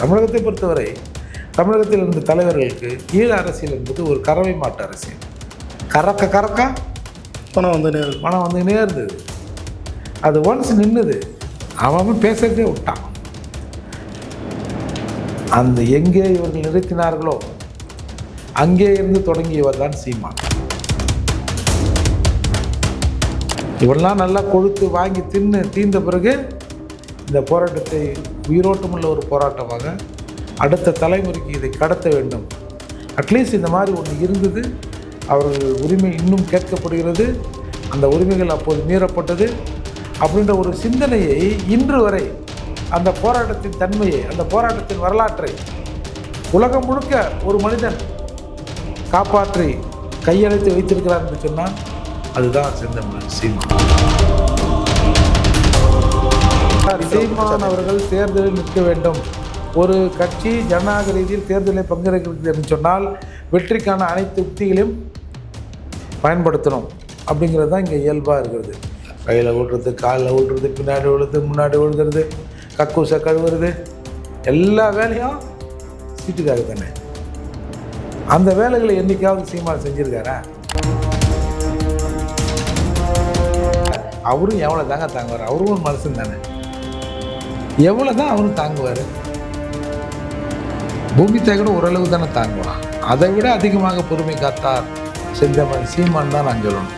தமிழகத்தை பொறுத்தவரை தமிழகத்தில் இருந்த தலைவர்களுக்கு ஈழ அரசியல் என்பது ஒரு கறவை மாட்டு அரசியல். கறக்க கறக்க? பணம் வந்து நேரு மனம் வந்துக்கினே இருந்தது அது ஒன்ஸ் நின்றுது அவன் பேசுறதே விட்டான். அந்த எங்கே இவர்கள் நிறுத்தினார்களோ அங்கே இருந்து தொடங்கியவர் தான் சீமான். இவெல்லாம் நல்லா கொழுத்து வாங்கி தின்னு தீர்ந்த பிறகு இந்த போராட்டத்தை உயிரோட்டமுள்ள ஒரு போராட்டமாக அடுத்த தலைமுறைக்கு இதை கடத்த வேண்டும். அட்லீஸ்ட் இந்த மாதிரி ஒன்று இருந்தது. அவர்கள் உரிமை இன்னும் கேட்கப்படுகிறது. அந்த உரிமைகள் அப்போது மீறப்பட்டது. அப்படின்ற ஒரு சிந்தனையை இன்று வரை அந்த போராட்டத்தின் தன்மையை அந்த போராட்டத்தின் வரலாற்றை உலகம் முழுக்க ஒரு மனிதன் காப்பாற்றி கையெழுத்து வைத்திருக்கிறார் என்று சொன்னால் அதுதான் செந்தமிழன் சீமான் சீமான் அவர்கள் தேர்தலில் நிற்க வேண்டும். ஒரு கட்சி ஜனநாயக ரீதியில் தேர்தலில் பங்கேற்கிறது என்று சொன்னால் வெற்றிக்கான அனைத்து உத்திகளையும் பயன்படுத்தணும். அப்படிங்கிறது தான் இங்கே இயல்பாக இருக்கிறது. கையில் ஓட்டுறது காலில் ஓட்டுறது பின்னாடி விழுது முன்னாடி விழுகிறது கக்கூசை கழுவுறது எல்லா வேலையும் சீட்டுக்காக தானே. அந்த வேலைகளை என்றைக்காவது சீமான் செஞ்சுருக்காரா? அவரும் எவ்வளோ தாங்க தாங்குவார்? அவரும் ஒரு மனுஷன் தானே. எவ்வளோ தான் அவரும் தாங்குவார்? பூமி கூட ஓரளவு தானே தாங்குவான் அதை விட அதிகமாக பொறுமை காத்தார் செந்தமன் சீமான் தான் நான் சொல்லணும்.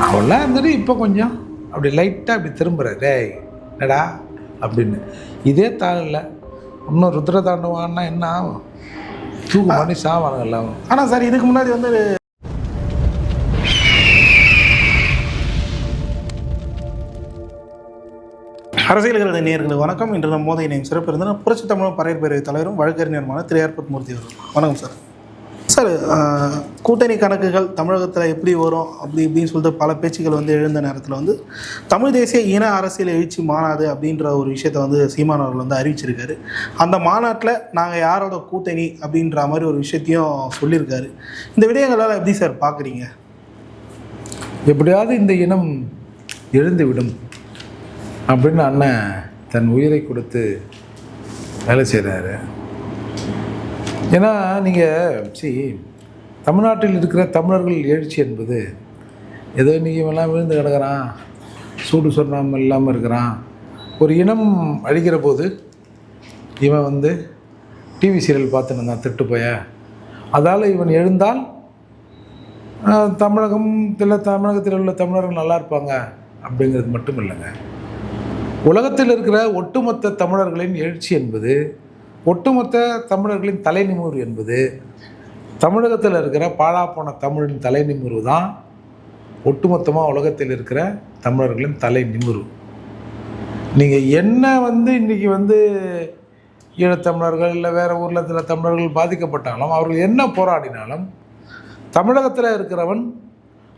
அவெல்லாம் இருந்துட்டு இப்போ கொஞ்சம் அப்படி லைட்டாக அப்படி திரும்புகிற டேய் என்னடா அப்படின்னு. இதே தாளில் இன்னும் ருத்ர தாண்டவான்னா என்ன ஆகும்? தூக்கு பண்ணி சாவானுங்க எல்லாம் ஆனால் சார் இதுக்கு முன்னாடி வந்து அரசியல்கிறது நேர்களுக்கு வணக்கம். இன்று நம்ம மோதை இணையம் சிறப்பு இருந்தால் புரட்சி தமிழ் பறையற்பேரவை தலைவரும் வழக்கறிஞருமான திரு. ஏற்பத் மூர்த்தி அவர்கள் வணக்கம் சார். சார் கூட்டணி கணக்குகள் தமிழகத்தில் எப்படி வரும்? அப்படி இப்படின்னு சொல்லிட்டு பல பேச்சுக்கள் வந்து எழுந்த நேரத்தில் வந்து தமிழ் தேசிய இன அரசியல் எழுச்சி மாநாடு அப்படின்ற ஒரு விஷயத்தை வந்து சீமான் அவர்கள் வந்து அறிவிச்சிருக்காரு. அந்த மாநாட்டில் நாங்கள் யாரோட கூட்டணி அப்படின்ற மாதிரி ஒரு விஷயத்தையும் சொல்லியிருக்காரு இந்த விடயங்களால் எப்படி சார் பார்க்குறீங்க எப்படியாவது இந்த இனம் எழுந்துவிடும். அப்படின்னு அண்ணன் தன் உயிரை கொடுத்து வேலை செய்கிறாரு ஏன்னா நீங்கள் சி தமிழ்நாட்டில் இருக்கிற தமிழர்கள் எழுச்சி என்பது ஏதோ இன்றைக்கி இவெல்லாம் விழுந்து கிடக்கிறான் சூடு சொல்லாமல் இல்லாமல் இருக்கிறான் ஒரு இனம் அழிக்கிற போது இவன் வந்து டிவி சீரியல் பார்த்துன்னு இருந்தான் திருட்டு போய. அதால் இவன் எழுந்தால் தமிழகம் இல்லை தமிழகத்தில் உள்ள தமிழர்கள் நல்லா இருப்பாங்க அப்படிங்கிறது மட்டும் இல்லைங்க. உலகத்தில் இருக்கிற ஒட்டுமொத்த தமிழர்களின் எழுச்சி என்பது ஒட்டுமொத்த தமிழர்களின் தலைநிமிர்வு என்பது தமிழகத்தில் இருக்கிற பாழாப்போன தமிழின் தலை நிமிர்வு தான் ஒட்டுமொத்தமாக உலகத்தில் இருக்கிற தமிழர்களின் தலை நிமிர்வு நீங்கள் என்ன வந்து இன்றைக்கி வந்து ஈழத்தமிழர்கள் இல்லை வேறு ஊரில் இருக்கிற தமிழர்கள் பாதிக்கப்பட்டாலும் அவர்கள் என்ன போராடினாலும் தமிழகத்தில் இருக்கிறவன்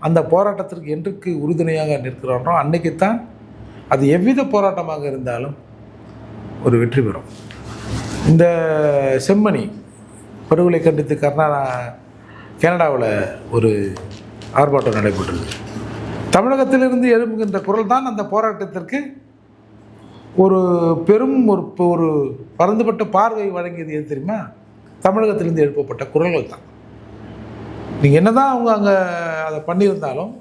அந்த போராட்டத்திற்கு என்றைக்கு உறுதுணையாக நிற்கிறானோ அன்னைக்குத்தான் அது எவ்வித போராட்டமாக இருந்தாலும் ஒரு வெற்றி பெறும். இந்த செம்மணி படுகொலை கண்டித்து கர்நாடகா கனடாவில் ஒரு ஆர்ப்பாட்டம் நடைபெற்றது. தமிழகத்திலிருந்து எழும்புகின்ற குரல் தான் அந்த போராட்டத்திற்கு ஒரு பெரும் ஒரு ஒரு பரந்துபட்ட பார்வை வழங்கியது எது தெரியுமா? தமிழகத்திலிருந்து எழுப்பப்பட்ட குரல்கள் தான் நீங்கள் என்னதான் அவங்க அங்கே அதை பண்ணியிருந்தாலும்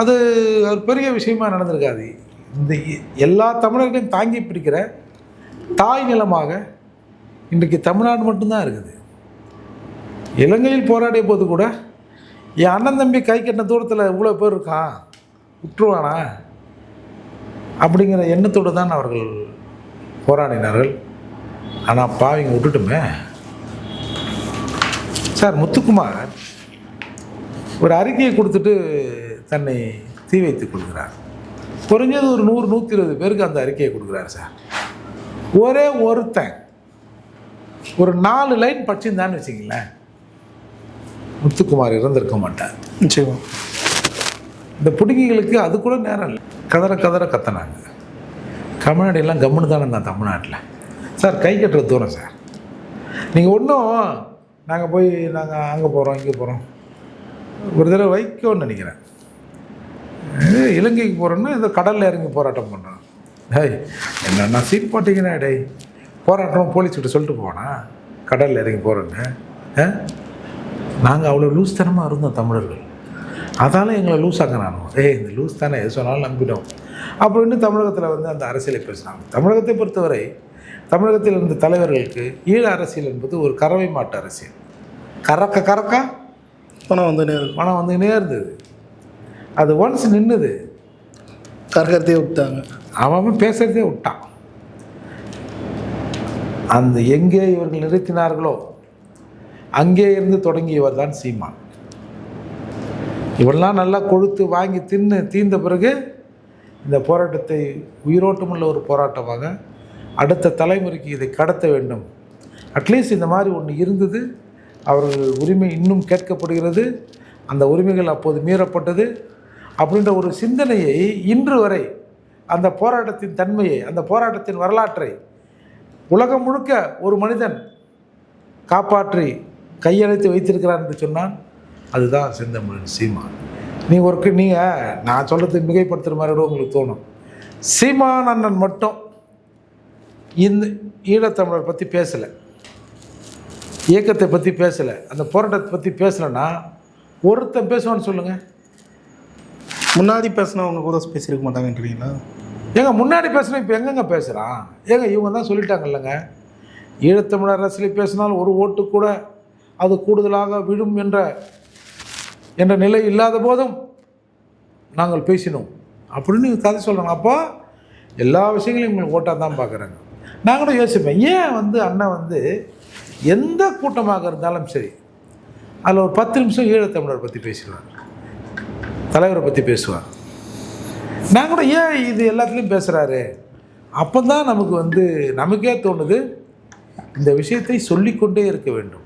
அது ஒரு பெரிய விஷயமா நடந்திருக்காது. இந்த எல்லா தமிழர்களையும் தாங்கி பிடிக்கிற தாய் நிலமாக இன்றைக்கு தமிழ்நாடு மட்டும்தான் இருக்குது. இலங்கையில் போராடிய போது கூட என் அண்ணன் தம்பி கை கட்டின தூரத்தில் இவ்வளோ பேர் இருக்கான் விட்டுருவானா? அப்படிங்கிற எண்ணத்தோடு தான் அவர்கள் போராடினார்கள். ஆனால் பாவிங்க விட்டுட்டுமே. சார் முத்துக்குமார் ஒரு அறிக்கையை கொடுத்துட்டு தன்னை தீ வைத்துக் கொள்கிறார். குறைஞ்சது ஒரு நூறு நூற்றி இருபது பேருக்கு அந்த அறிக்கையை கொடுக்குறாரு சார். ஒரே ஒருத்தன் ஒரு நாலு லைன் படிச்சிருந்தான்னு வச்சுங்களேன் முத்துக்குமார் இறந்திருக்க மாட்டார். நிச்சயமா. இந்த பிடுங்கிகளுக்கு அது கூட நேரம் இல்லை. கதற கதற கத்துனாங்க. கம்முனாடியெல்லாம் கம்முன்னு தானே இருந்தான் தமிழ்நாட்டில். சார் கை கட்டுற தூரம் சார். நீங்கள் ஒன்றும் நாங்கள் போய் நாங்கள் அங்கே போகிறோம் இங்கே போகிறோம் ஒரு தடவை வைக்கோன்னு நினைக்கிறேன். இலங்கைக்கு போகிறோன்னா இந்த கடலில் இறங்கி போராட்டம் பண்ணுறோம் டேய் என்னென்ன சீட் போட்டிங்கன்னா டேய். போராட்டம் போலீஸ் கிட்ட சொல்லிட்டு போவானா கடலில் இறங்கி போகிறோன்னு நாங்கள் அவ்வளோ லூஸ் தனமாக இருந்தோம் தமிழர்கள். அதால் எங்களை லூஸ் ஆக்கினானோ ஏய் இந்த லூஸ் தானே எது சொன்னாலும் நம்பிடும் அப்படின்னு தமிழகத்தில் வந்து அந்த அரசியலை பேசினாங்க தமிழகத்தை பொறுத்தவரை தமிழகத்தில் இருந்த தலைவர்களுக்கு ஈழ அரசியல் என்பது ஒரு கறவை மாட்டு அரசியல். கறக்க கறக்க? பணம் வந்து நேரு மனம் வந்து நேர்ந்தது அது ஒன்ஸ் நின்றுது கரகரத்தையே விட்டாங்க. அவன் பேசுறதே விட்டான். அந்த எங்கே இவர்கள் நிறுத்தினார்களோ அங்கே இருந்து தொடங்கியவர் தான் சீமான். இவெல்லாம் நல்லா கொழுத்து வாங்கி தின்னு தீர்ந்த பிறகு இந்த போராட்டத்தை உயிரோட்டமுள்ள ஒரு போராட்டமாக அடுத்த தலைமுறைக்கு இதை கடத்த வேண்டும். அட்லீஸ்ட் இந்த மாதிரி ஒன்று இருந்தது. அவர்கள் உரிமை இன்னும் கேட்கப்படுகிறது. அந்த உரிமைகள் அப்போது மீறப்பட்டது. அப்படின்ற ஒரு சிந்தனையை இன்று வரை அந்த போராட்டத்தின் தன்மையை அந்த போராட்டத்தின் வரலாற்றை உலகம் முழுக்க ஒரு மனிதன் காப்பாற்றி கையெழுத்து வைத்திருக்கிறான் என்று சொன்னால் அதுதான் செந்தமிழன் சீமான். நீ ஒரு நீங்கள் நான் சொல்கிறது மிகைப்படுத்துகிற மாதிரி கூட உங்களுக்கு தோணும். சீமான் அண்ணன் மட்டும் இந்த ஈழத்தமிழர் பற்றி பேசலை. இயக்கத்தை பற்றி பேசலை. அந்த போராட்டத்தை பற்றி பேசலைன்னா ஒருத்தன் பேசுவான்னு சொல்லுங்கள் முன்னாடி பேசினவங்க கூட பேசியிருக்க மாட்டாங்கன்றீங்களா ஏங்க முன்னாடி பேசின இப்போ எங்கெங்க பேசுகிறான் ஏங்க இவங்க தான் சொல்லிட்டாங்கல்லங்க. ஈழத்தமிழர் அரசியல் பேசினால் ஒரு ஓட்டு கூட அது கூடுதலாக விழும் என்ற என்ற நிலை இல்லாத போதும் நாங்கள் பேசினோம். அப்படின்னு கதை சொல்கிறாங்க அப்போ எல்லா விஷயங்களையும் உங்களுக்கு ஓட்டாக தான் பார்க்குறாங்க நாங்களும் யோசிப்பேன் ஏன் வந்து அண்ணன் வந்து எந்த கூட்டமாக இருந்தாலும் சரி அதில் ஒரு பத்து நிமிஷம் ஈழத்தமிழர் பற்றி பேசிடுவாங்க தலைவரை பற்றி பேசுவார். நான் கூட ஏன் இது எல்லாத்துலேயும் பேசுகிறாரு அப்போ தான் நமக்கு வந்து நமக்கே தோணுது இந்த விஷயத்தை சொல்லிக்கொண்டே இருக்க வேண்டும்.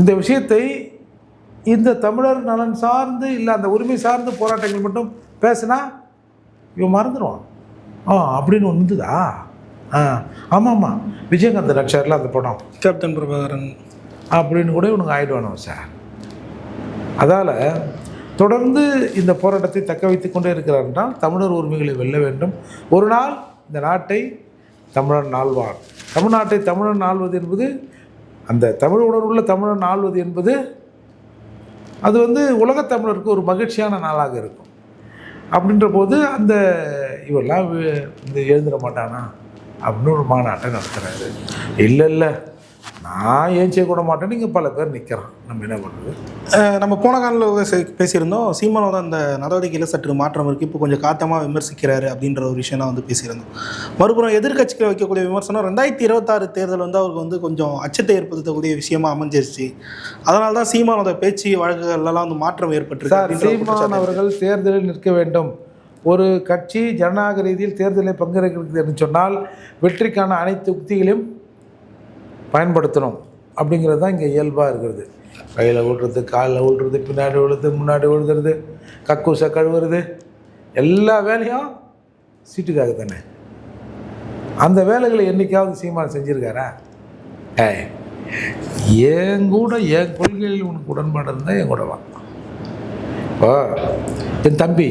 இந்த விஷயத்தை இந்த தமிழர் நலன் சார்ந்து இல்லை அந்த உரிமை சார்ந்த போராட்டங்கள் மட்டும் பேசினா இவன் மறந்துடுவான் ஆ அப்படின்னு ஒன்று இருந்ததா? ஆ ஆமாம். ஆமாம் விஜயகாந்த் நட்சத்திரத்தில் அந்த படம். கேப்டன் பிரபாகரன். அப்படின்னு கூட இவனுங்க ஆயிடுவானு சார். அதால் தொடர்ந்து இந்த போராட்டத்தை தக்க வைத்துக் கொண்டே இருக்கிறார் என்றால் தமிழர் உரிமைகளை வெல்ல வேண்டும். ஒரு நாள் இந்த நாட்டை தமிழன் ஆள்வார் தமிழ்நாட்டை தமிழன் ஆள்வது என்பது அந்த தமிழ் உணர்வுள்ள தமிழன் ஆள்வது என்பது அது வந்து உலகத் தமிழருக்கு ஒரு மகிழ்ச்சியான நாளாக இருக்கும். அப்படின்ற போது அந்த இவெல்லாம் இந்த எழுந்துட மாட்டானா? அப்படின்னு ஒரு மாநாட்டை நடத்துகிறாரு இல்லை இல்லை நான் ஏன் செய்யக்கூட மாட்டேன்னு இங்கே பல பேர் நிற்கிறான் நம்ம என்ன பண்ணுறது நம்ம போன காலில் பேசியிருந்தோம். சீமானோட அந்த நடவடிக்கையில் சற்று மாற்றம் இருக்குது இப்போ கொஞ்சம் காத்தமாக விமர்சிக்கிறாரு அப்படின்ற ஒரு விஷயம்லாம் வந்து பேசியிருந்தோம். மறுபுறம் எதிர்க்கட்சிகள் வைக்கக்கூடிய விமர்சனம் ரெண்டாயிரத்தி இருபத்தாறு தேர்தல் வந்து அவருக்கு வந்து கொஞ்சம் அச்சத்தை ஏற்படுத்தக்கூடிய விஷயமா அமைஞ்சிருச்சு. அதனால தான் சீமானோட பேச்சு வழக்குகள்லாம் வந்து மாற்றம் ஏற்பட்டிருக்கு சீமான். அவர்கள் தேர்தலில் நிற்க வேண்டும். ஒரு கட்சி ஜனநாயக ரீதியில் தேர்தலில் பங்கேற்கிறது என்று சொன்னால் வெற்றிக்கான அனைத்து உக்திகளையும் பயன்படுத்தணும் அப்படிங்கிறது தான் இங்கே இயல்பாக இருக்கிறது. கையில் ஓட்டுறது காலில் ஓட்டுறது பின்னாடி விழுது முன்னாடி விழுதுறது கக்கூசை கழுவுறது எல்லா வேலையும் சீட்டுக்காக தானே? அந்த வேலைகளை என்னைக்காவது சீமான் செஞ்சுருக்காரா? ஏ என் கூட என் கொள்கையில் உனக்கு உடன்பாடு இருந்தால் என் கூட வா. இப்போ என் தம்பி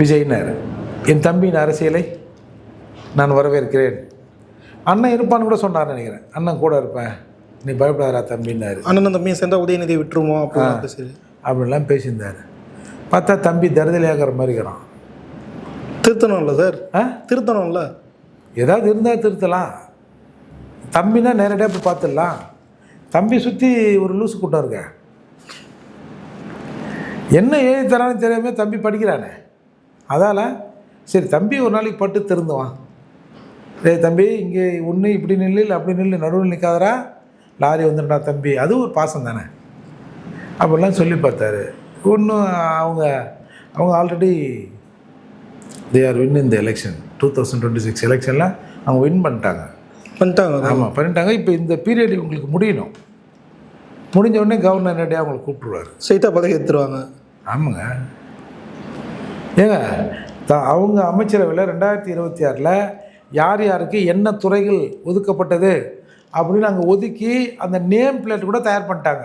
விஜயினர். என் தம்பியின் அரசியலை நான் வரவேற்கிறேன். அண்ணன் இருப்பான்னு கூட சொன்னார் நினைக்கிறேன். அண்ணன் கூட இருப்பேன். நீ பயப்படாதா தம்பின்னாரு அண்ணன் தம்பியை சேர்ந்தா உதயநிதியை விட்டுருவோம்? அப்படின்னு பேசுது அப்படின்லாம் பேசியிருந்தார். பார்த்தா தம்பி தருதலையாகிற மாதிரி இருக்கிறான். திருத்தணும்ல சார்? ஆ? திருத்தணும்ல? ஏதாவது இருந்தால் திருத்தலாம். தம்பினா நேரடியாக போய் பார்த்துடலாம். தம்பி சுற்றி ஒரு லூசு கூட்டம் இருக்க. என்ன எழுதி தரான்னு தெரியாம தம்பி படிக்கிறானே. அதால் சரி தம்பி ஒரு நாளைக்கு பட்டு திருந்துவான். டேய் தம்பி இங்கே ஒன்று இப்படி நில்லு இல்லை அப்படி நில்லு நடுவில் நிற்காதரா லாரி வந்துடுடா தம்பி. அது ஒரு பாசம் தானே? அப்படிலாம் சொல்லி பார்த்தாரு. ஒன்றும் அவங்க அவங்க ஆல்ரெடி தே ஆர் வின் இந்த election two thousand twenty six எலெக்ஷனில் அவங்க வின் பண்ணிட்டாங்க. பண்ணிட்டாங்க. ஆமாம் பண்ணிட்டாங்க. இப்போ இந்த பீரியட் உங்களுக்கு முடியணும். முடிஞ்ச உடனே கவர்னர் நேரடியாக அவங்களை கூப்பிட்டுருவார். ஸ்ட்ரைட்டாக பதவி எடுத்துருவாங்க ஆமாங்க. ஏங்க த அவங்க அமைச்சரவையில் ரெண்டாயிரத்தி இருபத்தி ஆறில் யார் யாருக்கு என்ன துறைகள் ஒதுக்கப்பட்டது அப்படின்னு அங்கே ஒதுக்கி அந்த நேம் பிளேட் கூட தயார் பண்ணிட்டாங்க.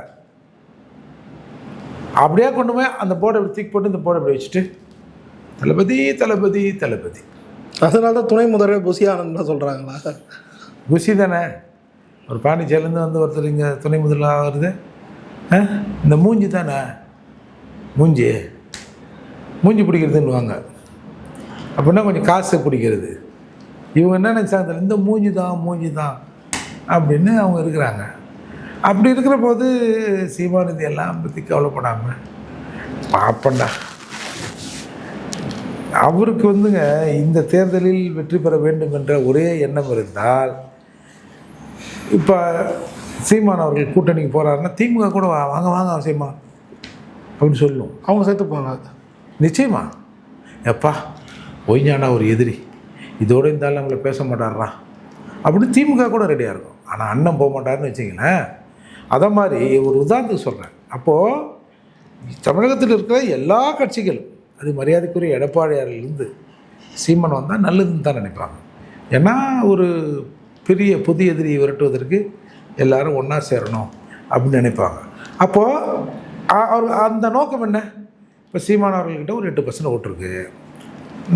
அப்படியே கொண்டு போய் அந்த போர்டை இப்படி தூக்கி போட்டு இந்த போர்டை இப்படி வச்சுட்டு தளபதி தளபதி தளபதி. அதனால தான் துணை முதல்வர் புசி ஆனந்த் சொல்கிறாங்களா குஷி தானே. ஒரு பாண்டிச்சேரிலேருந்து வந்து ஒருத்தர் இங்கே துணை முதல்வர் வருது? இந்த மூஞ்சி தானே? மூஞ்சி. மூஞ்சி பிடிக்கிறதுன்னுவாங்க. அப்படின்னா கொஞ்சம் காசு பிடிக்கிறது. இவங்க என்ன நினச்சாங்க? இந்த மூஞ்சி தான் மூஞ்சி தான் அப்படின்னு அவங்க இருக்கிறாங்க. அப்படி இருக்கிற போது சீமானதி எல்லாம் பற்றி கவலைப்படாமல் பார்ப்பண்டா அவருக்கு வந்துங்க இந்த தேர்தலில் வெற்றி பெற வேண்டும் என்ற ஒரே எண்ணம் இருந்தால் இப்போ சீமான் அவர்கள் கூட்டணிக்கு போகிறாருன்னா திமுக கூட வா- வாங்க வாங்க சீமா அப்படின்னு சொல்லும். அவங்க சேர்த்துப்பாங்க நிச்சயமா. எப்பா ஒய்ஞானா ஒரு எதிரி. இதோடு இருந்தாலும் நம்மளை பேச மாட்டாரா அப்படின்னு திமுக கூட ரெடியாக இருக்கும். ஆனால் அண்ணன் போக மாட்டாருன்னு வச்சிங்களேன் அதை மாதிரி ஒரு உதாரணத்துக்கு சொல்கிறேன் அப்போது தமிழகத்தில் இருக்கிற எல்லா கட்சிகளும் அது மரியாதைக்குரிய எடப்பாடியாரிலிருந்து சீமன் வந்தால் நல்லதுன்னு தான் நினைப்பாங்க. ஏன்னா ஒரு பெரிய புதிய எதிரியை விரட்டுவதற்கு எல்லாரும் ஒன்றா சேரணும் அப்படின்னு நினைப்பாங்க. அப்போது அவர் அந்த நோக்கம் என்ன? இப்போ சீமான் அவர்கள்கிட்ட ஒரு எட்டு பர்சன்ட் ஓட்டிருக்கு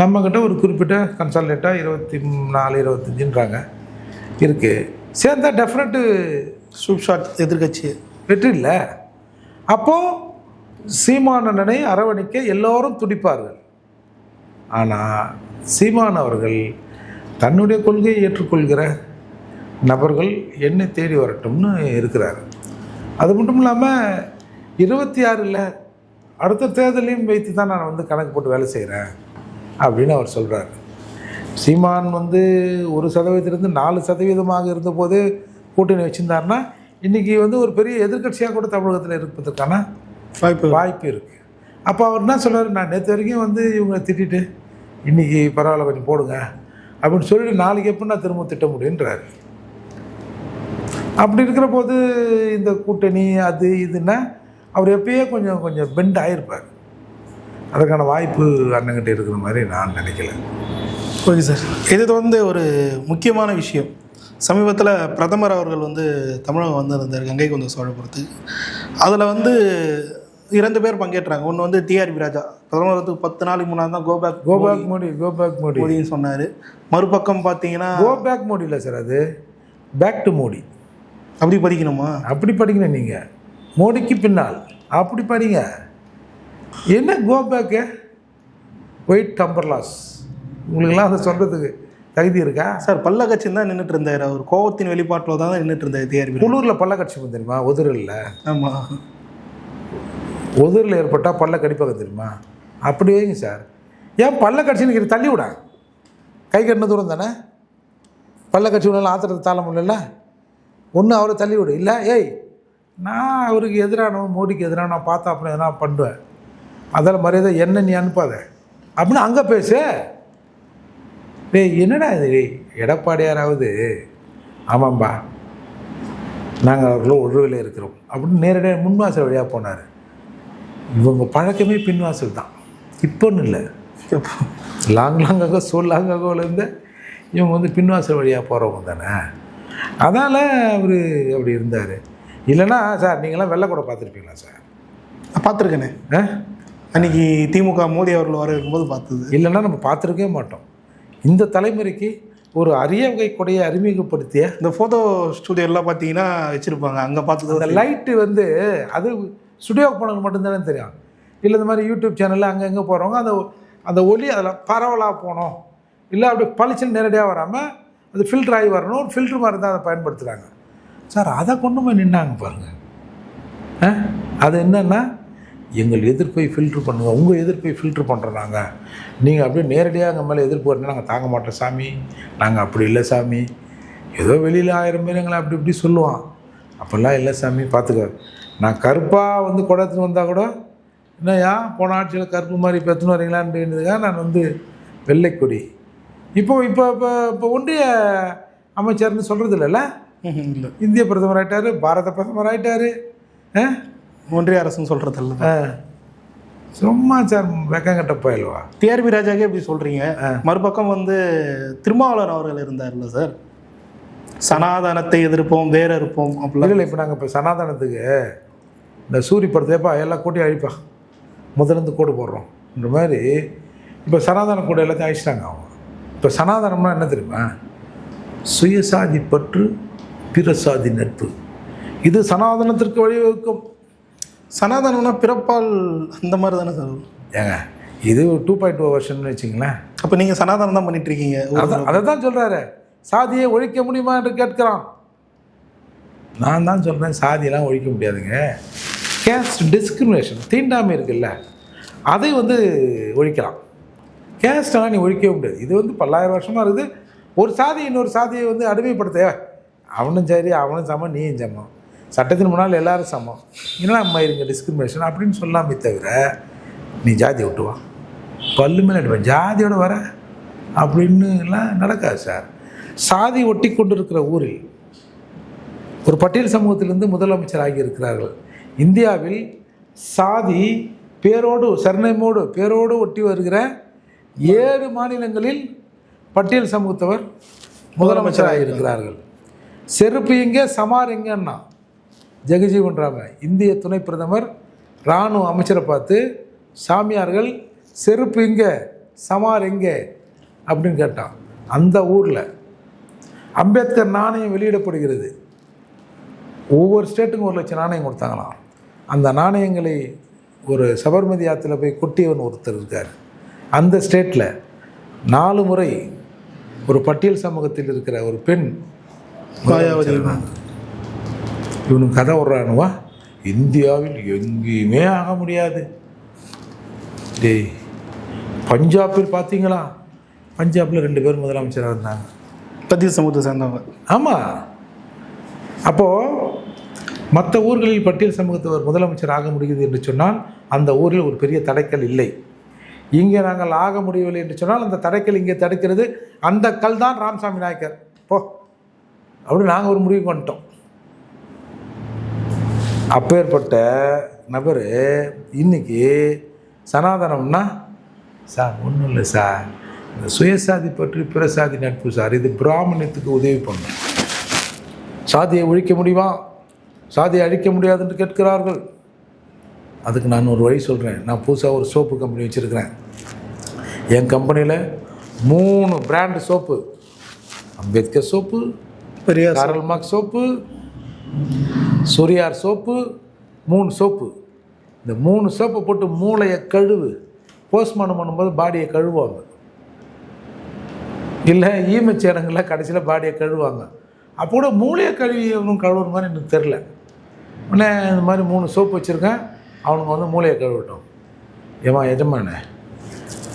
நம்மக்கிட்ட ஒரு குறிப்பிட்ட கன்சால்டேட்டாக இருபத்தி நாலு இருபத்தஞ்சுன்றாங்க. இருக்குது சேர்ந்தா டெஃபினட்டு சூப் ஷாட் எதிர்கட்சி வெற்றி இல்லை. அப்போது சீமானனை அரவணைக்க எல்லோரும் துடிப்பார்கள். ஆனால் சீமான் அவர்கள் தன்னுடைய கொள்கையை ஏற்றுக்கொள்கிற நபர்கள் என்னை தேடி வரட்டும்னு இருக்கிறார். அது மட்டும் இல்லாமல் இருபத்தி ஆறில் அடுத்த தேர்தலையும் வைத்து தான் நான் வந்து கணக்கு போட்டு வேலை செய்கிறேன் அப்படின்னு அவர் சொல்கிறார் சீமான் வந்து ஒரு சதவீதத்திலிருந்து நாலு சதவீதமாக இருந்தபோது கூட்டணி வச்சுருந்தாருன்னா இன்றைக்கி வந்து ஒரு பெரிய எதிர்க்கட்சியாக கூட தமிழகத்தில் இருப்பதற்கான வாய்ப்பு வாய்ப்பு இருக்குது அப்போ அவர் என்ன சொல்றாரு? நான் நேற்று வரைக்கும் வந்து இவங்களை திட்டிட்டு இன்றைக்கி பரவாயில்ல கொஞ்சம் போடுங்க அப்படின்னு சொல்லிட்டு நாளைக்கு எப்போ நான் திரும்ப திட்ட முடியுன்றாரு அப்படி இருக்கிற போது இந்த கூட்டணி அது இதுன்னா அவர் எப்பயே கொஞ்சம் கொஞ்சம் பெண்ட் ஆகிருப்பார் அதுக்கான வாய்ப்பு அண்ணங்கிட்ட இருக்கிற மாதிரி நான் நினைக்கல. Okay sir. இது வந்து ஒரு முக்கியமான விஷயம். சமீபத்தில் பிரதமர் அவர்கள் வந்து தமிழகம் வந்திருந்தார் கங்கை கொண்ட சோழபுரத்துக்கு அதில் வந்து இரண்டு பேர் பங்கேற்றாங்க. ஒன்று வந்து டிஆர்பி ராஜா. பிரதமர் வந்து பத்து நாளைக்கு முன்னாடி தான் go back go back Modi go back Modi. மோடின்னு சொன்னார். மறுபக்கம் பார்த்தீங்கன்னா கோ பேக் மோடி இல்லை சார் அது. Back to Modi. அப்படி படிக்கணுமா? அப்படி படிக்கணும் நீங்கள் மோடிக்கு பின்னால். அப்படி படிங்க. என்ன கோ பேக்கு ஒயிட் டம்பர் லாஸ் உங்களுக்கெல்லாம் அதை சொல்கிறதுக்கு தகுதி இருக்கா? சார் பல்ல கட்சின்னு தான் நின்றுட்டு இருந்தார். அவர் கோவத்தின் வெளிப்பாட்டில் தான் நின்றுட்டு இருந்தார் டிஆர்பி குளூரில் பல்ல கட்சி தெரியுமா? ஒதுரில் ஆமாம் ஒதுரில் ஏற்பட்டால் பல்ல கடிப்பாங்க தெரியுமா? அப்படி வைங்க சார். ஏன் பல்ல கட்சின்னு தள்ளி விட. கை கட்டின தூரம் தானே? பல்ல கட்சி ஒன்றால் ஆத்திரத்தை தாழ முடியல. ஒன்று அவரை தள்ளி விடு. இல்லை ஏய் நான் அவருக்கு எதிரானவன் மோடிக்கு எதிரான நான் பார்த்தா அப்புறம் எதனா பண்ணுவேன். அதில் மரியாதை என்ன நீ அனுப்பாத? அப்படின்னு அங்கே பேசு. டேய் என்னடா இது? டேய் எடப்பாடியாராவது ஆமாம்பா நாங்கள் அவர்களும் ஒழுவில் இருக்கிறோம். அப்படின்னு நேரடியாக முன்வாசல் வழியாக போனார். இவங்க பழக்கமே பின்வாசல் தான். இப்போன்னு இல்லை லாங் லாங்காக சோ லாங்காகோலேருந்து இவங்க வந்து பின்வாசல் வழியாக போகிறவங்க தானே. அதனால் அவர் அப்படி இருந்தார். இல்லைன்னா சார் நீங்களாம் வெள்ளை கூட பார்த்துருப்பீங்களா சார்? பார்த்துருக்கேனே. ஆ? அன்னைக்கு திமுக மோடி அவர்கள் வர இருக்கும்போது பார்த்தது. இல்லைன்னா நம்ம பார்த்துருக்கவே மாட்டோம். இந்த தலைமுறைக்கு ஒரு அரிய வகை கொடையை அறிமுகப்படுத்திய இந்த ஃபோட்டோ ஸ்டுடியோ எல்லாம் பார்த்தீங்கன்னா வச்சுருப்பாங்க. அங்கே பார்த்தது அந்த லைட்டு வந்து அது ஸ்டுடியோக்கு போனவங்க மட்டும்தானே தெரியும். இல்லை இந்த மாதிரி யூடியூப் சேனலில் அங்கே எங்கே போகிறவங்க அந்த அந்த ஒலி அதில் பரவலாக போகணும் இல்லை அப்படி பளிச்சுன்னு நேரடியாக வராமல் அது ஃபில்டர் ஆகி வரணும். ஒரு ஃபில்டர் மாதிரி தான் அதை பயன்படுத்துகிறாங்க சார் அதை கொண்டு போய் நின்னாங்க பாருங்கள் அது என்னென்னா எங்கள் எதிர்ப்பை ஃபில்ட்ரு பண்ணுங்க உங்கள் எதிர்ப்பை ஃபில்ட்ரு பண்ணுறோம் நாங்கள் நீங்கள் அப்படியே நேரடியாக எங்கள் மேலே எதிர்ப்பு வரணும் நாங்கள் தாங்க மாட்டோம் சாமி. நாங்கள் அப்படி இல்லை சாமி. ஏதோ வெளியில் ஆயிரம் பேர் எங்களை அப்படி இப்படி சொல்லுவான். அப்போல்லாம் இல்லை சாமி பார்த்துக்க நான் கருப்பாக வந்து குடத்துன்னு வந்தால் கூட என்னய்யா போன ஆட்சியில் கருப்பு மாதிரி எத்தனை வரீங்களான்றதுக்காக நான் வந்து வெள்ளைக்கொடி. இப்போ இப்போ இப்போ இப்போ ஒன்றிய அமைச்சர்னு சொல்கிறது இல்லைல்ல இல்லை. இந்திய பிரதமர் ஆயிட்டாரு பாரத பிரதமர் ஆயிட்டாரு. ஆ? ஒன்றிய அரசுன்னு சொல்கிறதில்ல ஆ. சும்மா சார் வெக்கங்கட்ட போயிடுவா டிஆர்பி ராஜாக்கே இப்படி சொல்கிறீங்க மறுபக்கம் வந்து திருமாவளவன் அவர்கள் இருந்தார்ல சார்? சனாதனத்தை எதிர்ப்போம் வேற இருப்போம் அப்படிலாம். இல்லை இப்போ நாங்கள் இப்போ சனாதனத்துக்கு இந்த சூரி படத்தைப்பா எல்லாம் கூட்டி அழிப்பா. முதலேருந்து கோடு போடுறோம். இந்த மாதிரி இப்போ சனாதன கூட எல்லாத்தையும் அழிச்சிட்டாங்க அவங்க. இப்போ சனாதனம்னா என்ன தெரியுமா? சுயசாதி பற்று பிறசாதி நட்பு. இது சனாதனத்திற்கு வழிவகுக்கும். சனாதனம்னா பிறப்பால் அந்த மாதிரி தானே சார்? ஏங்க இது டூ பாயிண்ட் டூ வருஷன் வச்சுங்களேன் அப்போ நீங்கள் சனாதனம் தான் பண்ணிட்டு இருக்கீங்க அதை தான் சொல்கிறாரு சாதியை ஒழிக்க முடியுமா என்று கேட்கிறான். நான் தான் சொல்கிறேன் சாதியெல்லாம் ஒழிக்க முடியாதுங்க. கேஸ்ட் டிஸ்கிரிமினேஷன் தீண்டாமை இருக்குல்ல அதை வந்து ஒழிக்கலாம். கேஸ்டெல்லாம் நீ ஒழிக்கவே முடியாது. இது வந்து பல்லாயிரம் வருஷமாக இருக்குது. ஒரு சாதி இன்னொரு சாதியை வந்து அடிமைப்படுத்த அவனும் சரி அவனும் சமம் நீயும் சமம். சட்டத்தின் முன்னால் எல்லாரும் சமம். என்ன அம்மா இருங்க டிஸ்கிரிமினேஷன் அப்படின்னு சொல்லாமே தவிர நீ ஜாதி விட்டுவா பல்லு மேலே அடிப்பேன். ஜாதியோடு வர அப்படின்னுலாம் நடக்காது சார் சாதி ஒட்டி கொண்டிருக்கிற ஊரில் ஒரு பட்டியல் சமூகத்திலிருந்து முதலமைச்சர் ஆகியிருக்கிறார்கள். இந்தியாவில் சாதி பேரோடு சர்ணயமோடு பேரோடு ஒட்டி வருகிற ஏழு மாநிலங்களில் பட்டியல் சமூகத்தவர் முதலமைச்சராக இருக்கிறார்கள் செருப்பு எங்கே சமார் எங்கன்னா ஜெகஜீவன் ராம இந்திய துணை பிரதமர் இராணுவ அமைச்சரை பார்த்து சாமியார்கள் செருப்பு எங்கே? சமார் எங்கே? அப்படின்னு கேட்டான். அந்த ஊரில் அம்பேத்கர் நாணயம் வெளியிடப்படுகிறது. ஒவ்வொரு ஸ்டேட்டுக்கும் ஒரு லட்சம் நாணயம் கொடுத்தாங்களாம். அந்த நாணயங்களை ஒரு சபர்மதி ஆற்றுல போய் கொட்டியவன் ஒருத்தர் இருக்கார். அந்த ஸ்டேட்டில் நாலு முறை ஒரு பட்டியல் சமூகத்தில் இருக்கிற ஒரு பெண் மாயாவதி. இவனுக்கு கதை விட்றானுவா இந்தியாவில் எங்கேயுமே ஆக முடியாது. டேய் பஞ்சாபில் பார்த்தீங்களா? பஞ்சாபில் ரெண்டு பேர் முதலமைச்சராக இருந்தாங்க. பத்திய சமூகத்தை சேர்ந்தவங்க. ஆமாம் அப்போது மற்ற ஊர்களில் பட்டியல் சமூகத்தவர் முதலமைச்சர் ஆக முடியுது என்று சொன்னால் அந்த ஊரில் ஒரு பெரிய தடைக்கல் இல்லை. இங்கே நாங்கள் ஆக முடியவில்லை என்று சொன்னால் அந்த தடைக்கல் இங்கே தடுக்கிறது. அந்த கல் தான் ராமசாமி நாயக்கர். போ. அப்படி நாங்கள் ஒரு முடிவுக்கு வந்துட்டோம். அப்பேற்பட்ட நபர் இன்னைக்கு சனாதனம்னா சார் ஒன்றும் இல்லை சார். இந்த சுயசாதி பற்றி பிறசாதி நட்பு சார். இது பிராமணியத்துக்கு உதவி பண்ணும். சாதியை ஒழிக்க முடியுமா? சாதியை அழிக்க முடியாது என்று கேட்கிறார்கள். அதுக்கு நான் ஒரு வழி சொல்கிறேன் நான் புதுசாக ஒரு சோப்பு கம்பெனி வச்சுருக்கிறேன். என் கம்பெனியில் மூணு பிராண்டு சோப்பு. அம்பேத்கர் சோப்பு பெரிய காரல் மார்க் சோப்பு சூரியார் சோப்பு மூணு சோப்பு. இந்த மூணு சோப்பை போட்டு மூளையை கழுவு. போஸ்ட்மார்ட்டம் பண்ணும்போது பாடியை கழுவாங்க இல்லை ஈமச் கடைசியில் பாடியை கழுவாங்க அப்போ கூட மூளையை கழுவி அவனும் கழுவுற மாதிரி எனக்கு தெரில உடனே இந்த மாதிரி மூணு சோப்பு வச்சுருக்கேன். அவனுங்க வந்து மூளையை கழுவட்டும். ஏமா எஜமானே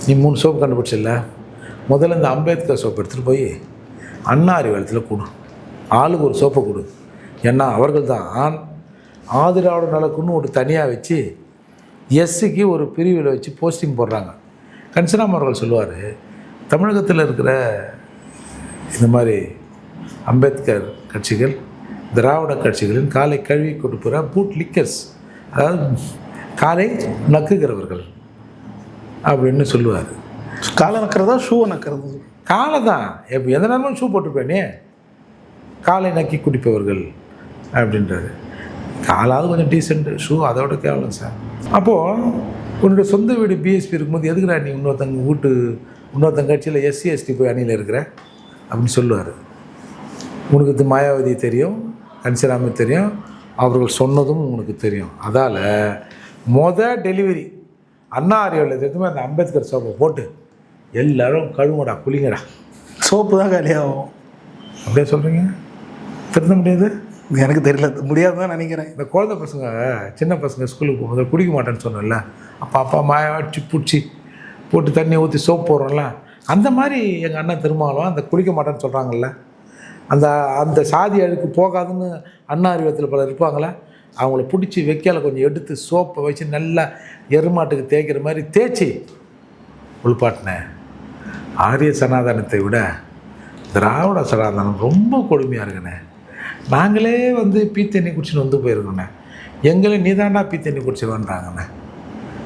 நீ மூணு சோப்பு கண்டுபிடிச்சில்ல? முதல்ல இந்த அம்பேத்கர் சோப்பு எடுத்துகிட்டு போய் அண்ணா அறிவாலயத்தில் கொடு. ஆளுக்கு ஒரு சோப்பை கொடு. ஏன்னா அவர்கள் தான் ஆதிராவிட நலக்குன்னு ஒரு தனியாக வச்சு எஸ்சிக்கு ஒரு பிரிவில் வச்சு போஸ்டிங் போடுறாங்க. கன்சராம் அவர்கள் சொல்லுவார் தமிழகத்தில் இருக்கிற இந்த மாதிரி அம்பேத்கர் கட்சிகள் திராவிட கட்சிகளின் காலை கழுவி கொடுப்புற பூட் லிக்கர்ஸ் அதாவது காலை நக்குகிறவர்கள் அப்படின்னு சொல்லுவார். காலை நக்கிறதா ஷூவை நக்கிறது? காலை தான். எப்போ எந்த நேரமும் ஷூ போட்டுப்பேனே? காலை நக்கி குடிப்பவர்கள். அப்படின்றாரு. காலாவது கொஞ்சம் டீசெண்ட்டு ஷூ அதோட கேவலம் சார். அப்போது உன்னோட சொந்த வீடு பிஎஸ்பி இருக்கும்போது எதுக்குடா நீ இன்னொருத்தங்க வீட்டு இன்னொருத்தங்க கட்சியில் எஸ்சி எஸ்டி போய் அணியில் இருக்கிற? அப்படின்னு சொல்லுவார். உனக்கு இது மாயாவதி தெரியும் கன்சிராமி தெரியும் அவர்கள் சொன்னதும் உனக்கு தெரியும். அதால் மொத டெலிவரி அண்ணா அறிவில் எதுவுமே அந்த அம்பேத்கர் சோப்பை போட்டு எல்லாரும் கழுவுடா குளிங்கடா. சோப்பு தான் காலியாகும். அப்படியே சொல்கிறீங்க திருந்த முடியாது? எனக்கு தெரியல முடியாதுன்னு தான் நினைக்கிறேன். இந்த குழந்தை பசங்க சின்ன பசங்க ஸ்கூலுக்கு போகும்போது குடிக்க மாட்டேன்னு சொன்னோம்ல அப்பா அப்பா மாய அடிச்சு பிடிச்சி போட்டு தண்ணி ஊற்றி சோப் போடுறோம்ல. அந்த மாதிரி எங்கள் அண்ணன் திருமாவளவன் அந்த குளிக்க மாட்டேன்னு சொல்கிறாங்கல்ல அந்த அந்த சாதி அழுக்கு போகாதுன்னு அண்ணா அறிவத்தில் பலர் இருப்பாங்களே. அவங்கள பிடிச்சி வைக்கால கொஞ்சம் எடுத்து சோப்பை வச்சு நல்லா எருமாட்டுக்கு தேய்க்கிற மாதிரி தேய்ச்சி உள்பாட்டினேன் ஆரிய சனாதனத்தை விட திராவிட சனாதனம் ரொம்ப கொடுமையாக இருக்குண்ணே. நாங்களே வந்து பீ தண்ணி வந்து போயிருக்கோண்ணே எங்களை நீதாண்டா பீ தண்ணி குடிச்சுவான்றாங்கண்ணே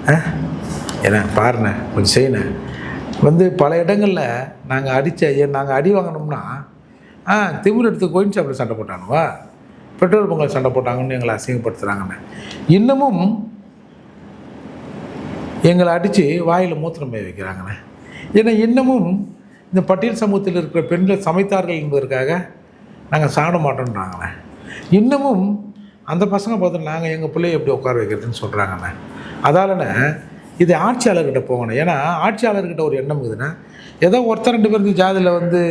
ஆ? ஏன்னா பாருண்ணே கொஞ்சம் செய்யணே வந்து பல இடங்களில் நாங்கள் அடித்த நாங்கள் அடி வாங்கினோம்னா ஆ திமிர் எடுத்து கோயின் சாப்பிட சண்டை போட்டானுவா? பெட்ரோல் பொங்கல் சண்டை போட்டாங்கன்னு எங்களை அசிங்கப்படுத்துகிறாங்கண்ணே இன்னமும் எங்களை அடித்து வாயில் மூத்திரம் போய் வைக்கிறாங்கண்ணே ஏன்னா இன்னமும் இந்த பட்டியல் சமூகத்தில் இருக்கிற பெண்கள் சமைத்தார்கள் என்பதற்காக நாங்கள் சாப்பிட மாட்டோன்றாங்கண்ணே இன்னமும் அந்த பசங்க பார்த்து நாங்கள் எங்கள் பிள்ளைய எப்படி உட்கார வைக்கிறதுன்னு சொல்கிறாங்கண்ணே அதாலண்ணே இது ஆட்சியாளர்கிட்ட போகணும். ஏன்னா ஆட்சியாளர்கிட்ட ஒரு எண்ணம் இருக்குதுன்னா ஏதோ ஒருத்தர் ரெண்டு பேருக்கு ஜாதியில் வந்து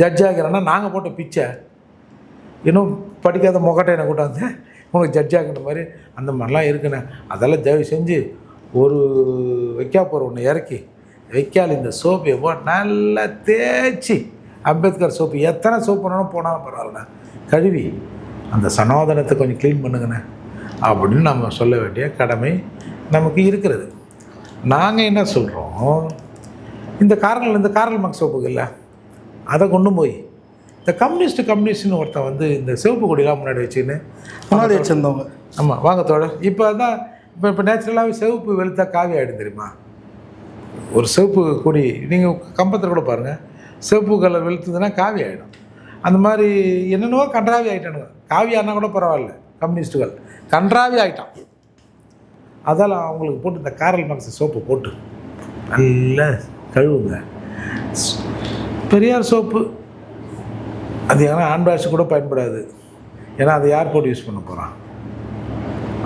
ஜட்ஜ் ஆகிறேன்னா நாங்கள் போட்ட பிச்சை. இன்னும் படிக்காத முகட்டை முகட்டையனை கூட்டாந்து உனக்கு ஜட்ஜ் ஆகிற மாதிரி அந்த மாதிரிலாம் இருக்குண்ணே. அதெல்லாம் தயவு செஞ்சு ஒரு வைக்கா போகிற ஒன்று இறக்கி வைக்கால் இந்த சோப்பையை போட்டு நல்லா தேய்ச்சி அம்பேத்கர் சோப்பு எத்தனை சோப்பு போனாலும் பரவாயில்லண்ணே கழுவி அந்த சனாதனத்தை கொஞ்சம் க்ளீன் பண்ணுங்கண்ணே. அப்படின்னு நம்ம சொல்ல வேண்டிய கடமை நமக்கு இருக்கிறது. நாங்கள் என்ன சொல்கிறோம் இந்த காரல் இந்த காரல் மக் சோப்புகள்ல அதை கொண்டு போய் இந்த கம்யூனிஸ்ட் கம்யூனிஸ்ட்னு ஒருத்தன் வந்து இந்த சிவப்பு கொடிலாம் முன்னாடி வச்சுன்னு முன்னாடி வச்சுருந்தவங்க. ஆமாம் வாங்க தோழர். இப்போ தான் இப்போ இப்போ நேச்சுரலாகவே சிவப்பு வெளுத்தா காவி ஆகிடும் தெரியுமா? ஒரு சிவப்பு கொடி நீங்கள் கம்பத்தில் கூட பாருங்கள் சிவப்பு கலர் வெளுத்துதுன்னா காவி ஆகிடும் அந்த மாதிரி என்னென்னவோ கன்றாவி ஆகிட்டானுங்க காவி ஆனால் கூட பரவாயில்ல கம்யூனிஸ்ட்டுகள் கன்றாவி ஆகிட்டான் அதால் அவங்களுக்கு போட்டு இந்த காரல் மார்க்ஸ் சோப்பு போட்டு நல்லா கழுவுங்க. பெரியார் சோப்பு அது ஏன்னா ஹேண்ட் வாஷ் கூட பயன்படாது. ஏன்னா அதை யார் போட்டு யூஸ் பண்ண போகிறான்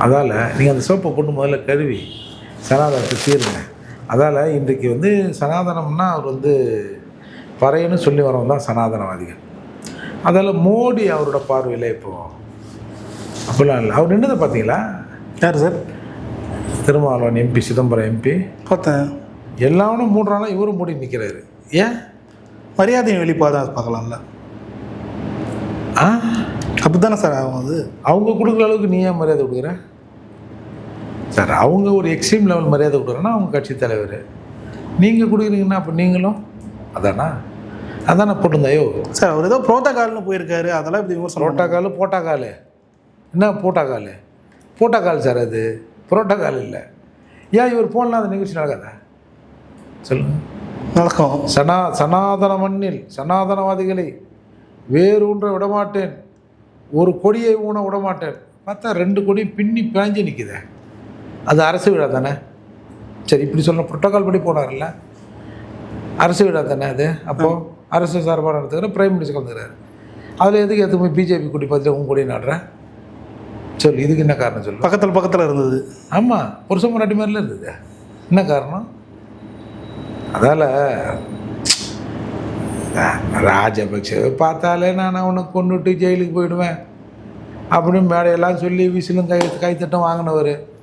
அதால் நீங்கள் அந்த சோப்பை போட்டு முதல்ல கழுவி சனாதனத்தை தீருங்க அதால் இன்றைக்கு வந்து சனாதனம்னா அவர் வந்து பறையன்னு சொல்லி வரவங்க தான் சனாதனவாதிகள். அதால் மோடி அவரோட பார்வையில் இப்போ அப்படிலாம் இல்லை. அவர் நின்றதை பார்த்தீங்களா? யார் sir? Thirumavalavan MP Chidambaram MP பார்த்தேன். எல்லாவனும் மூன்றானா இவரும் மூடி நிற்கிறாரு ஏன்? மரியாதையின் வெளிப்பாடு பார்க்கலாம்ல. ஆ? அப்படி தானே சார் ஆகும் அது? அவங்க கொடுக்குற அளவுக்கு நீ ஏன் மரியாதை கொடுக்குற? சார் அவங்க ஒரு எக்ஸ்ட்ரீம் லெவல் மரியாதை கொடுக்குறேன்னா அவங்க கட்சி தலைவர். நீங்கள் கொடுக்குறீங்கன்னா அப்போ நீங்களும்? அதானா? அதானே போட்டிருந்தாயோ சார் அவர் ஏதோ புரோட்டோகால்னு போயிருக்காரு அதெல்லாம் இப்படி விமர்சனம் புரோட்டாக்கால் போட்டாக்கால் என்ன போட்டாக்கால் போட்டாக்கால் சார் அது. புரோட்டாக்கால் இல்லை. ஏன் இவர் போடலாம் அந்த நிகழ்ச்சி நடக்காதா? சொல்லுங்கள் நடக்கும். சனா சனாதன மண்ணில் சனாதனவாதிகளை வேரூன்ற விடமாட்டேன். ஒரு கொடியை ஊன விடமாட்டேன். பார்த்தா ரெண்டு கொடி பின்னி பிழைஞ்சு நிற்குதே அது அரசு விழா தானே? சரி இப்படி சொல்ல புரோட்டோகால் படி போனார்ல. அரசு விழா தானே அது? அப்போது அரசு சார்பாக நடத்துக்கிற பிரைம் மினிஸ்டர் கலந்துக்கிறாரு. அதில் எதுக்கு போய் பிஜேபி கொடி பார்த்துட்டு உங்க கொடி நாடுறேன் சொல்லு இதுக்கு என்ன காரணம் சொல்லு? பக்கத்தில் பக்கத்தில் இருந்தது. ஆமாம் புருஷன் முன்னாடி மாதிரில இருந்தது. என்ன காரணம்? அதால் ராஜபக்சவை பார்த்தாலே நான் அவனை கொண்டுட்டு ஜெயிலுக்கு போயிடுவேன். அப்படின்னு மேடையெல்லாம் சொல்லி விசிலும் கை கைத்தட்டம் வாங்கினவர்.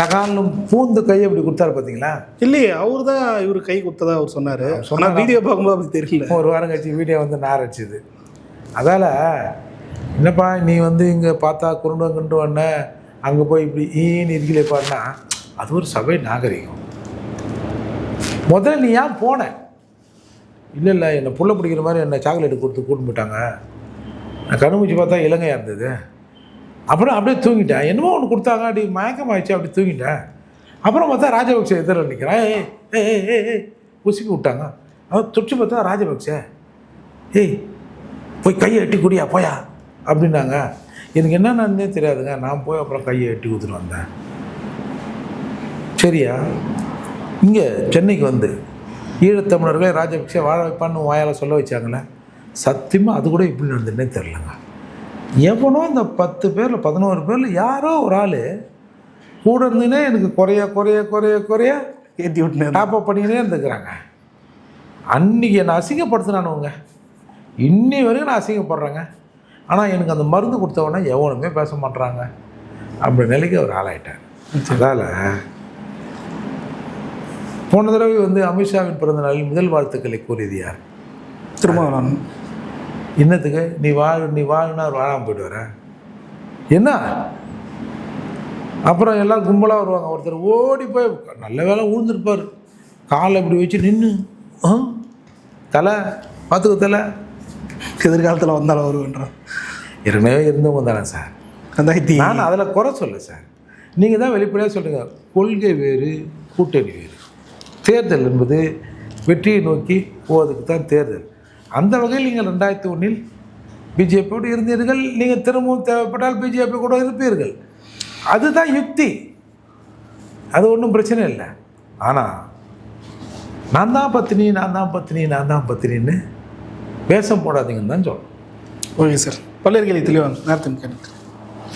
தகாலும் பூந்து கையை அப்படி கொடுத்தாரு பார்த்தீங்களா இல்லையே அவர் தான் இவர் கை குத்ததா அவர் சொன்னார். சொன்னால் வீடியோ பார்க்கும்போது அப்படி தெரியல. ஒரு வாரம் கழிச்சு வீடியோ வந்து நார் அடிச்சுது. அதால் என்னப்பா நீ வந்து இங்கே பார்த்தா குருண்டு குண்டு வண்ண அங்கே போய் இப்படி ஈன்னு இருக்கலேப்பான்னா அது ஒரு சபை நாகரிகம். முதல்ல நீ ஏன் போன? இல்லை இல்லை என்னை புள்ள பிடிக்கிற மாதிரி என்னை சாக்லேட் கொடுத்து கூட்டு போயிட்டாங்க. நான் கண்ணுமூச்சி பார்த்தா இலங்கையாக இருந்தது. அப்புறம் அப்படியே தூங்கிட்டேன். என்னமோ ஒன்று கொடுத்தாங்க. அப்படி மயக்கம் ஆயிடுச்சு அப்படி தூங்கிட்டேன். அப்புறம் பார்த்தா ராஜபக்சே எதிரில் நினைக்கிறேன் ஏ ஏ ஏ ஏ உசுக்கி விட்டாங்க. அவன் துடிச்சு பார்த்தா ராஜபக்சே. ஏய் போய் கையை எட்டி குடியா போயா அப்படின்னாங்க. எனக்கு என்னென்னே தெரியாதுங்க. நான் போய் அப்புறம் கையை எட்டி ஊற்றுட்டு வந்தேன். சரியா? இங்கே சென்னைக்கு வந்து ஈழத்தமிழர்களை ராஜபக்சே வாழ வைப்பான்னு வாயால் சொல்ல வச்சாங்களே. சத்தியமாக அது கூட இப்படி நடந்துன்னே தெரிலங்க எவனோ இந்த பத்து பேரில் பதினோரு பேரில் யாரோ ஒரு ஆள் கூட இருந்துன்னே எனக்கு குறைய குறைய குறைய குறைய ஏற்றி விட்டுனேன் டாப் அப் பண்ணிக்கினே இருந்துக்கிறாங்க. அன்றைக்கி என்னை அசிங்கப்படுத்தினானுவங்க இன்னி வரைக்கும் நான் அசிங்கப்படுறேங்க. ஆனால் எனக்கு அந்த மருந்து கொடுத்தவொடனே எவனுமே பேச மாட்றாங்க. அப்படி நிலைக்கு அவர் ஆளாயிட்டார். அதால் போன தடவை வந்து அமித்ஷாவின் பிறந்த நாளில் முதல் வாழ்த்துக்களை கூறியது யார்? திரும்ப நான் என்னத்துக்கு? நீ வாழ் நீ வாழ்னா வாழாமல் போயிட்டு வர என்ன? அப்புறம் எல்லாம் கும்பலாக வருவாங்க. ஒருத்தர் ஓடி போய் நல்ல வேலை விழுந்திருப்பார் காலை இப்படி வச்சு நின்று தலை பார்த்துக்க தலை. எதிர்காலத்தில் வந்தாலும் வருவேன்றான் ஏற்கனவே இருந்தவங்க தானே சார். ரெண்டாயிரத்தி நான் அதில் குறை சொல்ல சார். நீங்கள் தான் வெளிப்படையாக சொல்லுங்க. கொள்கை வேறு கூட்டணி வேறு. தேர்தல் என்பது வெற்றியை நோக்கி போவதுக்கு தான் தேர்தல். அந்த வகையில் நீங்கள் ரெண்டாயிரத்தி ஒன்றில் பிஜேபியோடு இருந்தீர்கள். நீங்கள் திரும்பவும் தேவைப்பட்டால் பிஜேபி கூட இருப்பீர்கள். அதுதான் யுக்தி. அது ஒன்றும் பிரச்சனை இல்லை. ஆனால் நான் தான் பத்தினி நான் தான் பத்தினி நான் தான் பத்தினின்னு வேஷம் போடாதீங்கன்னு தான் சொல்லணும் ஓகே சார். பல்லர்களை கேள்வி தெளிவாங்க நேரத்தின் கேட்டு